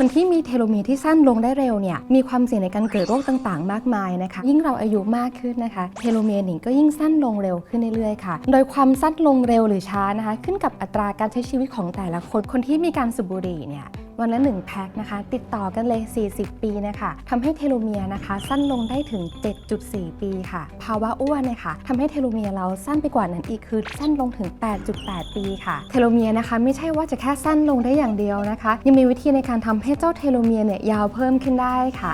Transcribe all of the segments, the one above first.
คนที่มีเทโลเมียที่สั้นลงได้เร็วเนี่ยมีความเสี่ยงในการเกิดโรคต่างๆ มากมายนะคะ ยิ่งเราอายุมากขึ้นนะคะเทโลเมียร์หนิงก็ยิ่งสั้นลงเร็วขึ้นเรื่อยๆค่ะ โดยความสั้นลงเร็วหรือช้านะคะ ขึ้นกับอัตราการใช้ชีวิตของแต่ละคนคนที่มีการสูบบุหรี่เนี่ย วันละ1แพ็คนะคะ ติดต่อกันเลย 40 ปีนะคะทำให้เทโลเมียร์นะคะ สั้นลงได้ถึง 7.4 ปีค่ะ ภาวะอ้วนเนี่ยค่ะทำให้เทโลเมียร์เราสั้นไปกว่านั้นอีกคือสั้นลงถึง 8.8 ปีค่ะ เทโลเมียร์นะคะ ไม่ใช่ว่าจะแค่สั้นลงได้อย่างเดียวนะคะ ยังมีวิธีในการทำให้เจ้าเทโลเมียร์เนี่ยยาวเพิ่มขึ้นได้ค่ะ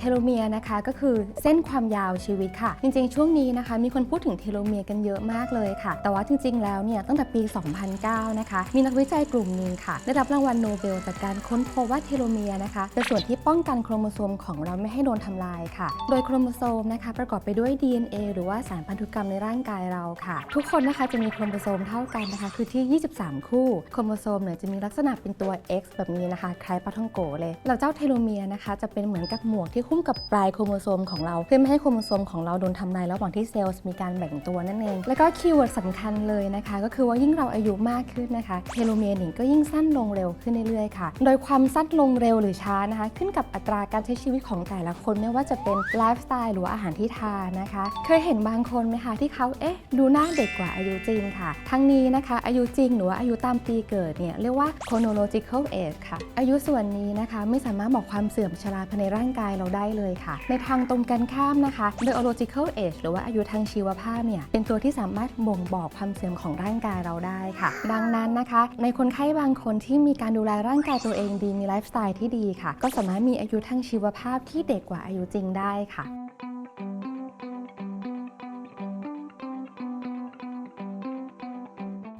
เทโลเมียร์นะคะก็คือเส้นความยาวชีวิตค่ะ จริงๆ ช่วงนี้นะคะมีคนพูดถึงเทโลเมียร์กันเยอะมากเลยค่ะ แต่ว่าจริงๆ แล้วเนี่ยตั้งแต่ปี 2009 นะคะ มีนักวิจัยกลุ่มหนึ่งค่ะ ได้รับรางวัลโนเบลจากการค้นพบว่าเทโลเมียร์นะคะเป็นส่วนที่ป้องกันโครโมโซมของเราไม่ให้โดนทำลายค่ะ โดยโครโมโซมนะคะประกอบไปด้วย DNA หรือว่าสารพันธุกรรมในร่างกายเราค่ะ ทุกคนนะคะจะมีโครโมโซมเท่ากันนะคะ คือที่ 23 คู่ โครโมโซมเนี่ยจะมีลักษณะเป็นตัว X แบบนี้นะคะ คล้ายปลาท่องโกเลยแล้วเจ้าเทโลเมียร์นะคะ จะเป็นเหมือนกับหมวกที่หุ้มกับปลายโครโมโซมของเรา เพื่อไม่ให้โครโมโซมของเราโดนทำลายระหว่างที่เซลล์มีการแบ่งตัวนั่นเอง แล้วก็คีย์เวิร์ดสำคัญเลยนะคะ ก็คือว่ายิ่งเราอายุมากขึ้นนะคะเทโลเมียร์หนิงก็ยิ่งสั้นลงเร็วขึ้นเรื่อยๆค่ะ โดยความสั้นลงเร็วหรือช้านะคะ ขึ้นกับอัตราการใช้ชีวิตของแต่ละคนไม่ว่าจะเป็นไลฟ์สไตล์หรืออาหารที่ทานนะคะ เคยเห็นบางคนไหมคะที่เขาเอ๊ะดูหน้าเด็กกว่าอายุจริงค่ะ ทั้งนี้นะคะอายุจริงหรือว่าอายุตามปีเกิดเนี่ยเรียกว่า chronological age ค่ะ อายุส่วนนี้นะคะไม่สามารถบอกความเสื่อมชราภายในร่างกายเราได้เลยค่ะ ในทางตรงกันข้ามนะคะ biological age หรือว่าอายุทางชีวภาพเนี่ยเป็นตัวที่สามารถบ่งบอกความเสื่อมของร่างกายเราได้ค่ะ ดังนั้นนะคะ ในคนไข้บางคนที่มีการดูแลร่างกายตัวเองดีมีไลฟ์สไตล์ที่ดีค่ะ ก็สามารถมีอายุทางชีวภาพที่เด็กกว่าอายุจริงได้ค่ะ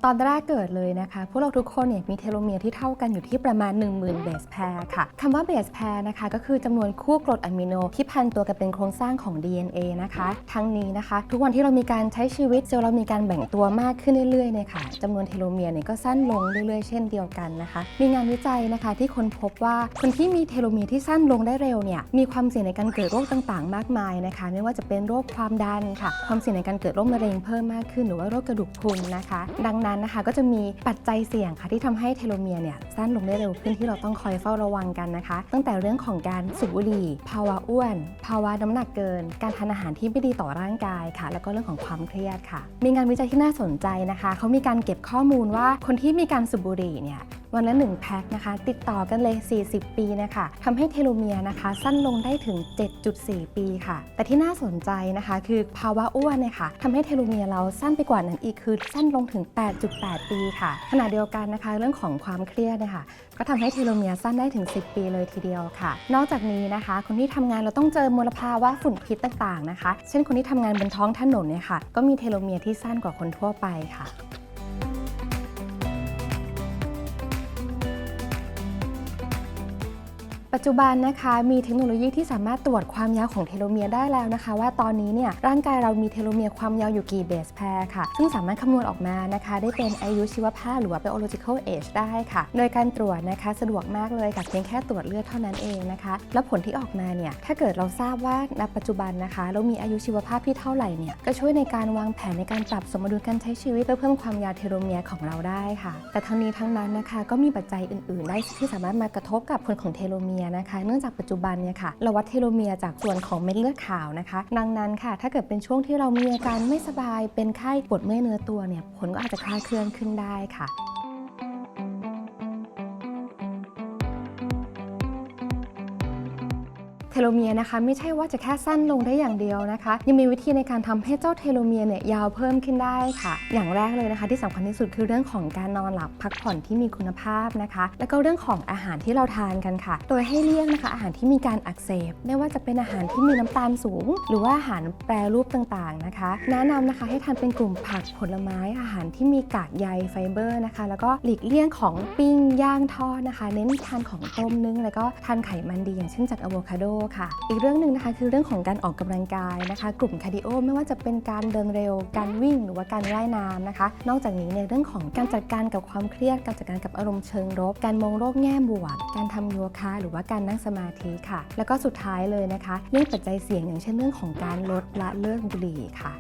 ตอนแรกเกิดเลยนะคะ พวกเราทุกคนเนี่ยมีเทโลเมียร์ที่เท่ากันอยู่ที่ประมาณ 10,000 เบสแพร์ค่ะคำว่าเบสแพร์นะคะ ก็คือจำนวนคู่กรดอะมิโนที่พันตัวกันเป็นโครงสร้างของ DNA นะคะ ทั้งนี้นะคะ ทุกวันที่เรามีการใช้ชีวิตเซลล์เรามีการแบ่งตัวมากขึ้นเรื่อยๆเนี่ยค่ะจำนวนเทโลเมียร์เนี่ยก็สั้นลงเรื่อยๆ เช่นเดียวกันนะคะ มีงานวิจัยนะคะที่ค้นพบว่าคนที่มีเทโลเมียร์ที่สั้นลงได้เร็วเนี่ยมีความเสี่ยงในการเกิดโรคต่างๆ มากมายนะคะ ไม่ว่าจะเป็นโรคความดันค่ะ ความเสี่ยงในการเกิดโรคมะเร็งเพิ่มมากขึ้นหรือว่าโรคกระดูกพรุนนะคะ ดังนั้นนะคะก็จะมีปัจจัยเสี่ยงค่ะที่ทำให้เทโลเมียร์เนี่ยสั้นลงได้เร็วขึ้นที่เราต้องคอยเฝ้าระวังกันนะคะ ตั้งแต่เรื่องของการสูบบุหรี่ ภาวะอ้วน ภาวะน้ำหนักเกิน การทานอาหารที่ไม่ดีต่อร่างกายค่ะ แล้วก็เรื่องของความเครียดค่ะ มีงานวิจัยที่น่าสนใจนะคะเขามีการเก็บข้อมูลว่าคนที่มีการสูบบุหรี่เนี่ย วันละ1แพ็คนะคะ ติดต่อกันเลย 40 ปีนะคะทำให้เทโลเมียร์นะคะ สั้นลงได้ถึง 7.4 ปีค่ะ แต่ที่น่าสนใจนะคะ คือภาวะอ้วนเนี่ยค่ะทำให้เทโลเมียร์เราสั้นไปกว่านั้นอีกคือสั้นลงถึง 8.8 ปีค่ะ ขณะเดียวกันนะคะ เรื่องของความเครียดเนี่ยค่ะก็ทำให้เทโลเมียร์สั้นได้ถึง 10 ปีเลยทีเดียวค่ะ นอกจากนี้นะคะ คนที่ทำงานเราต้องเจอมลภาวะฝุ่นพิษต่างๆนะคะ เช่นคนที่ทำงานบนท้องถนนเนี่ยค่ะ ก็มีเทโลเมียร์ที่สั้นกว่าคนทั่วไปค่ะ ปัจจุบันนะคะมีเทคโนโลยีที่สามารถตรวจความยาวของเทโลเมียร์ได้แล้วนะคะ ว่าตอนนี้เนี่ยร่างกายเรามีเทโลเมียร์ความยาวอยู่กี่เบสแพร์ค่ะ ซึ่งสามารถคำนวณออกมานะคะ ได้เป็นอายุชีวภาพหรือว่า biological age ได้ค่ะ โดยการตรวจนะคะสะดวกมากเลยกับเพียงแค่ตรวจเลือดเท่านั้นเองนะคะ แล้วผลที่ออกมาเนี่ยถ้าเกิดเราทราบว่าณปัจจุบันนะคะ เรามีอายุชีวภาพที่เท่าไหร่เนี่ยก็ช่วยในการวางแผนในการปรับสมดุลการใช้ชีวิตเพื่อเพิ่มความยาวเทโลเมียร์ของเราได้ค่ะ แต่ทั้งนี้ทั้งนั้นนะคะก็มีปัจจัยอื่น ๆ ได้ที่สามารถมากระทบกับผลของเทโลเมียมียนะคะ เนื่องจากปัจจุบันเนี่ยค่ะเราวัดเทโลเมียจากส่วนของเม็ดเลือดขาวนะคะ ดังนั้นค่ะ ถ้าเกิดเป็นช่วงที่เรามีอาการไม่สบายเป็นไข้ปวดเมื่อยเนื้อตัวเนี่ยผลก็อาจจะคลาดเคลื่อนขึ้นได้ค่ะ เทโลเมียร์นะคะ ไม่ใช่ว่าจะแค่สั้นลงได้อย่างเดียวนะคะ ยังมีวิธีในการทำให้เจ้าเทโลเมียร์เนี่ยยาวเพิ่มขึ้นได้ค่ะ อย่างแรกเลยนะคะ ที่สำคัญที่สุดคือเรื่องของการนอนหลับพักผ่อนที่มีคุณภาพนะคะ แล้วก็เรื่องของอาหารที่เราทานกันค่ะ โดยให้เลี่ยงนะคะ อาหารที่มีการอักเสบ ไม่ว่าจะเป็นอาหารที่มีน้ำตาลสูง หรือว่าอาหารแปรรูปต่างๆนะคะ แนะนำนะคะให้ทานเป็นกลุ่มผักผลไม้อาหารที่มีกากใยไฟเบอร์นะคะ แล้วก็หลีกเลี่ยงของปิ้งย่างทอดนะคะ เน้นทานของต้มนึ่งแล้วก็ทานไขมันดีอย่างเช่นจากอะโวคาโดค่ะ อีกเรื่องหนึ่งนะคะคือเรื่องของการออกกำลังกายนะคะ กลุ่มคาร์ดิโอไม่ว่าจะเป็นการเดินเร็ว การวิ่งหรือว่าการว่ายน้ำนะคะ นอกจากนี้ในเรื่องของการจัดการกับความเครียด การจัดการกับอารมณ์เชิงลบ การมองโลกแง่บวก การทำโยคะหรือว่าการนั่งสมาธิค่ะ แล้วก็สุดท้ายเลยนะคะ เรื่องปัจจัยเสี่ยงอย่างเช่นเรื่องของการลดละเลิกบุหรี่ค่ะ